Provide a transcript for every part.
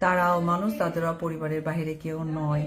তারাও মানুষ তাদেরও পরিবারের বাহিরে কেউ নয়।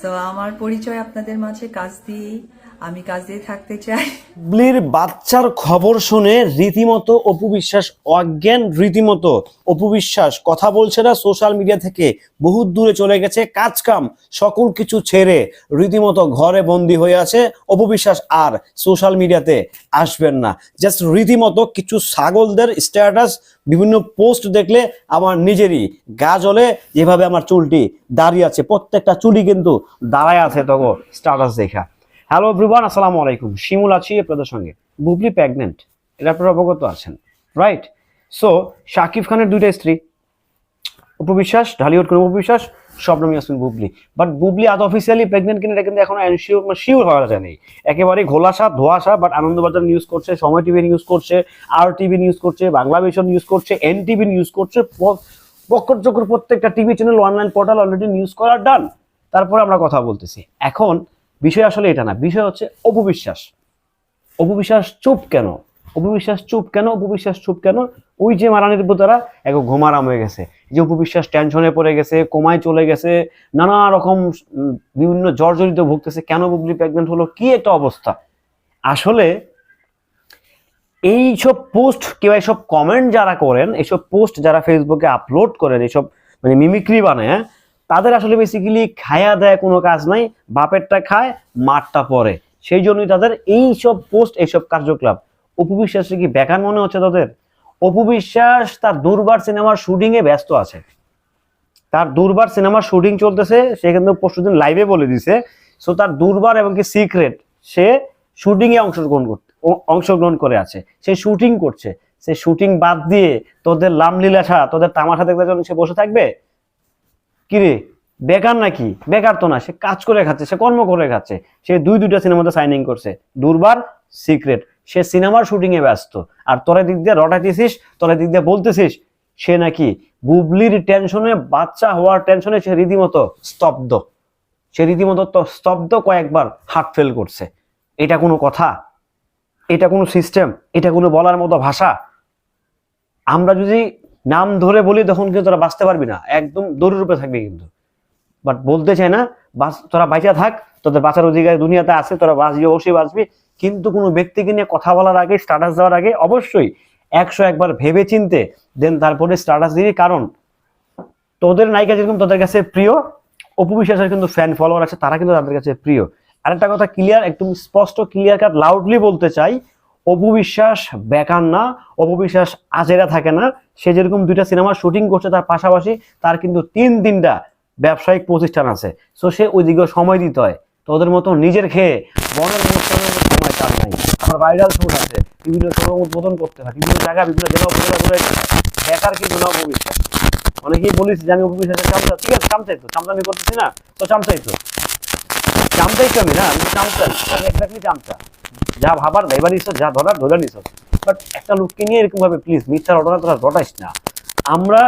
তো আমার পরিচয় আপনাদের মাঝে কাজ দিয়েই আমি কাজ দিয়ে থাকতে চাই। বুবলির বাচ্চার খবর শুনে রীতিমতো অপু বিশ্বাস, অজ্ঞান রীতিমতো অপু বিশ্বাস, কথা বলছে না সোশ্যাল মিডিয়া থেকে। বহু দূরে চলে গেছে, কাজ কাম, সকল কিছু ছেড়ে রীতিমতো ঘরে বন্দি হয়ে আছে। অপু বিশ্বাস আর সোশ্যাল মিডিয়াতে আসবেন না। জাস্ট রীতিমতো কিছু ছাগলদের স্ট্যাটাস বিভিন্ন পোস্ট দেখলে আমার নিজেরই গা জ্বলে। যেভাবে আমার চুলটি দাঁড়িয়ে আছে। প্রত্যেকটা চুলই কিন্তু দাঁড়ায় আছে তখন স্ট্যাটাস দেখা। হ্যালো এভরিওয়ান আসসালামু আলাইকুম। শিমুল আছি আপনাদের সঙ্গে। বুবলি প্রেগনেন্ট এটা আপনারা অবগত আছেন রাইট সো শাকিব খানের দুইটা স্ত্রী উপবিশ্বাস ঢালিউড করে উপবিশ্বাস শবনম ইয়াসমিন বুবলি। বাট বুবলি আজ অফিসিয়ালি প্রেগনেন্ট কিনা এটা কিন্তু এখন শিওর শিওর হওয়া যায়নি একেবারে ঘোলাসা ধোয়াশা বাট আনন্দবাজার নিউজ করছে, সময় টিভি নিউজ করছে আর টিভি নিউজ করছে, বাংলা ভিশন নিউজ করছে এন টিভি নিউজ করছে বক্কর চক্কর প্রত্যেকটা TV channel online portal already news করা ডান তারপরে আমরা কথা বলতেছি। এখন বিষয় আসলে এটা না বিষয় হচ্ছে অপবিশ্বাস। অপবিশ্বাস চুপ কেন? অপবিশ্বাস চুপ কেন? অপবিশ্বাস চুপ কেন? ওই যে মারানির বোতারা এক ঘুমারাম হয়ে গেছে। যে অপবিশ্বাস টেনশনে পড়ে গেছে কোমায় চলে গেছে নানা রকম বিভিন্ন জর্জরিত ভুগতেছে কেন বুবলি প্রেগনেন্ট হলো কি একটা অবস্থা? আসলে এইসব পোস্ট কেউ এইসব কমেন্ট যারা করেন এইসব পোস্ট যারা ফেসবুকে আপলোড করেন এইসব মানে মিমিক্রি বানায় হ্যাঁ, তাদের আসলে বেসিক্যালি খায়া দেয় কোনো কাজ নাই, বাপেরটা খায়, মারটা পরে সেই জন্যই তাদের এইসব পোস্ট এইসব কার্যকলাপ। উপবিশ্বাসে কি বেকার মনে হচ্ছে তাদের? অপবিশ্বাস তার দুর্বার সিনেমার শুটিং এ ব্যস্ত আছে। তার দুর্বার সিনেমার শুটিং চলতেছে, সে কিন্তু পরশুদিন লাইভে বলে দিছে। সো তার দুর্বার এবং কি সিক্রেট সে শুটিং এ অংশগ্রহণ করতে অংশগ্রহণ করে আছে। সে শুটিং করছে। সে শুটিং বাদ দিয়ে তোদের লামলীলাঠা, তোদের তামাশা দেখতে সে বসে থাকবে কিরে, বেকার নাকি? বেকার তো না, সে কাজ করে খাচ্ছে, সে কর্ম করে খাচ্ছে। সে দুই দুইটা সিনেমাতে সাইনিং করছে। দুর্বার সিক্রেট সে সিনেমার শুটিং এ ব্যস্ত। আর তোরা দিক দিয়ে রটাইতেছিস, তোরা দিক দিয়ে বলতেছিস, সে নাকি বুবলির টেনশনে বাচ্চা হওয়ার টেনশনে সে রীতিমতো স্তব্ধ। সে রীতিমতো তো স্তব্ধ কয়েকবার হার্ট ফেল করছে। এটা কোনো কথা? এটা কোনো সিস্টেম এটা কোনো বলার মতো ভাষা? আমরা যদি নাম ধরে বলি তখন কিন্তু তোরা বাঁচতে পারবি না। একদম দৌড়ের রূপে থাকবি কিন্তু। বাট বলতে চাই না বাস তোরা বাইচা থাক, তোদের বাঁচার অধিকার দুনিয়াতে আছে, তোরা বাঁচবি, অবশ্যই বাঁচবি। কিন্তু কোনো ব্যক্তিকে নিয়ে কথা বলার আগে স্ট্যাটাস দেওয়ার আগে অবশ্যই একশো একবার ভেবে চিনতে দেন তারপরে স্ট্যাটাস দিবি। কারণ তোদের নায়িকা যেরকম তোদের কাছে প্রিয়, অপু বিশ্বাসের কিন্তু ফ্যান ফলোয়ার আছে, তারা কিন্তু তাদের কাছে প্রিয়। আরেকটা কথা ক্লিয়ার একদম স্পষ্ট ক্লিয়ার কাট লাউডলি বলতে চাই অপু বিশ্বাস বেকার না, অপবিশ্বাস আজেরা থাকে না। সে যেরকম দুইটা সিনেমার শুটিং করছে, তার পাশাপাশি তার কিন্তু তিন তিনটা ব্যবসায়িক প্রতিষ্ঠান আছে। সো সে ওইদিকেও সময় দিতে হয়। তোদের মতো নিজের খেয়ে বনের অনুষ্ঠানের সময় তার নাই। আমার ভাইরাল শুট আছে, বিভিন্ন শোরুম উদ্বোধন করতে হয়, বিভিন্ন জায়গা বিভিন্ন জেলা বেকার কিন্তু না অপবিশ্বাস। অনেকেই বলিস যে, আমি অপু বিশ্বাসের চামচা। ঠিক আছে, চামচাই তো চামচামি করতেছি না, তো চামচাই তো। চামচাই তো আমি না, আমি তো চামচাই আমি এক্স্যাক্টলি চামচা। যা ভাবার ভাইবার নিছ, যা ধরার ধরে নিছ। বাট একটা লোককে নিয়ে এরকম ভাবে প্লিজ মিথ্যা রটনা তোরা রটাইস না। আমরা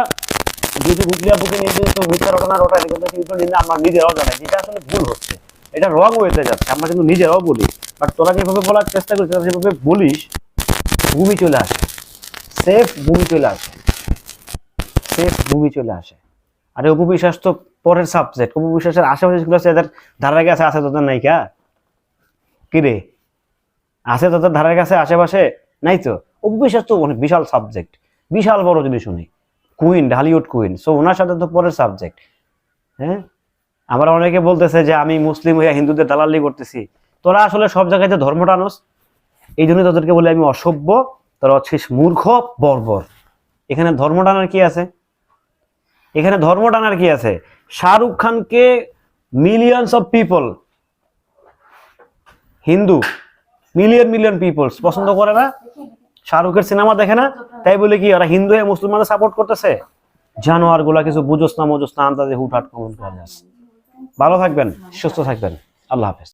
যদি গুগলিয়া বুকে নিয়ে তো মিথ্যা ঘটনা রটাই কিন্তু কিন্তু আমার নিজেরাও জানাই। যেটা আসলে ভুল হচ্ছে। এটা রং ওয়েতে যাচ্ছে। আমরা কিন্তু নিজেরাও বলি। বাট তোরা যেভাবে বলার চেষ্টা করিস, তোরা যেভাবে বলিস, ভূমি চলে আসে। সেফ ভূমি চলে আসে। সেফ ভূমি চলে আসে। আরে উপবিশ্বাস তো পরের সাবজেক্ট উপবিশ্বাসের আশেপাশে যেগুলো আছে, এদের ধারের কাছে আছে তোদের নায়িকা কি রে? আছে তোদের ধারের কাছে, আশেপাশে? নাই তো? উপবিশ্বাস তো অনেক বিশাল সাবজেক্ট বিশাল বড় যদি শুনি। কুইন ঢালিউড কুইন সো ওনার সাথে তো পরের সাবজেক্ট হ্যাঁ? আমরা অনেকে বলতেছে যে, আমি মুসলিম হইয়া হিন্দুদের দালালি করতেছি। তোরা আসলে সব জায়গায় যে ধর্ম টানোস এই জন্য তোদেরকে বলে আমি অসভ্য, তোরা হচ্ছিস মূর্খ, বর্বর। এখানে ধর্ম টানার কি আছে? এখানে ধর্ম টানার কি আছে? শাহরুখ খানকে millions of people Hindu million million peoples পছন্দ করে না? শাহরুখের সিনেমা দেখে না? তাই বলে কি, ওরা হিন্দু হয়ে মুসলমানদের সাপোর্ট করতেছে? জানোয়ারগুলা কিছু বুঝোস না মজোস না আন্দাজে হুটহাট কমেন্ট করা ভালো থাকবেন, সুস্থ থাকবেন। আল্লাহ হাফেজ।